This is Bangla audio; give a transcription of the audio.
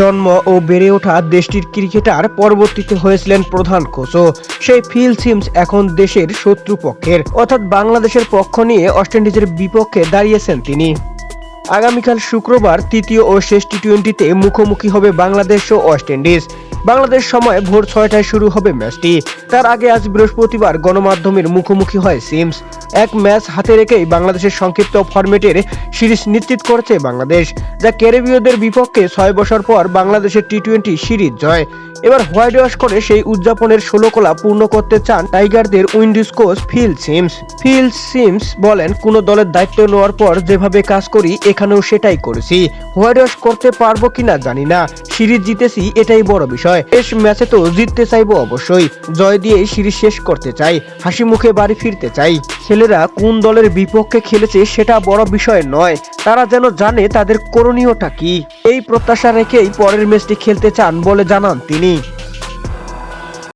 জন্ম ও বেড়ে ওঠা দেশটির ক্রিকেটার পরবর্তীতে হয়েছিলেন প্রধান কোচও সেই ফিল সিমস এখন দেশের শত্রুপক্ষের অর্থাৎ বাংলাদেশের পক্ষ নিয়ে ওয়েস্ট ইন্ডিজের বিপক্ষে দাঁড়িয়েছেন তিনি। আগামীকাল শুক্রবার তৃতীয় ও শেষ টি টোয়েন্টিতে মুখোমুখি হবে বাংলাদেশ ও ওয়েস্ট ইন্ডিজ। বাংলাদেশ সময় ভোর ছয়টায় শুরু হবে ম্যাচটি। তার আগে আজ বৃহস্পতিবার গণমাধ্যমের মুখোমুখি হয় সিমস। এক ম্যাচ হাতে রেখেই বাংলাদেশের সংক্ষিপ্ত ফরম্যাটের সিরিজ নিশ্চিত করেছে বাংলাদেশ, যা ক্যারিবীয়দের বিপক্ষে ছয় বছর পর বাংলাদেশের টি টোয়েন্টি সিরিজ জয়। এবার হোয়াইট ওয়াশ করে সেই উদযাপনের ষোলো কলা পূর্ণ করতে চান টাইগারদের Windies coach Phil Simms. Phil Simms বলেন, কোনো দলের দায়িত্ব নেওয়ার পর যেভাবে কাজ করি, এখানেও সেটাই করেছি। হোয়াইট ওয়াশ করতে পারব কিনা জানি না। সিরিজ জিতেছি, এটাই বড় বিষয়। শেষ ম্যাচে তো জিততে চাইব অবশ্যই। জয় দিয়ে সিরিজ শেষ করতে চাই। হাসি মুখে বাড়ি ফিরতে চাই। ছেলেরা কোন দলের বিপক্ষে খেলেছে সেটা বড় বিষয় নয়। তারা যেন জানে তাদের করণীয়টা কি। এই প্রত্যাশা রেখেই পরের ম্যাচটি খেলতে চান বলে জানান তিনি।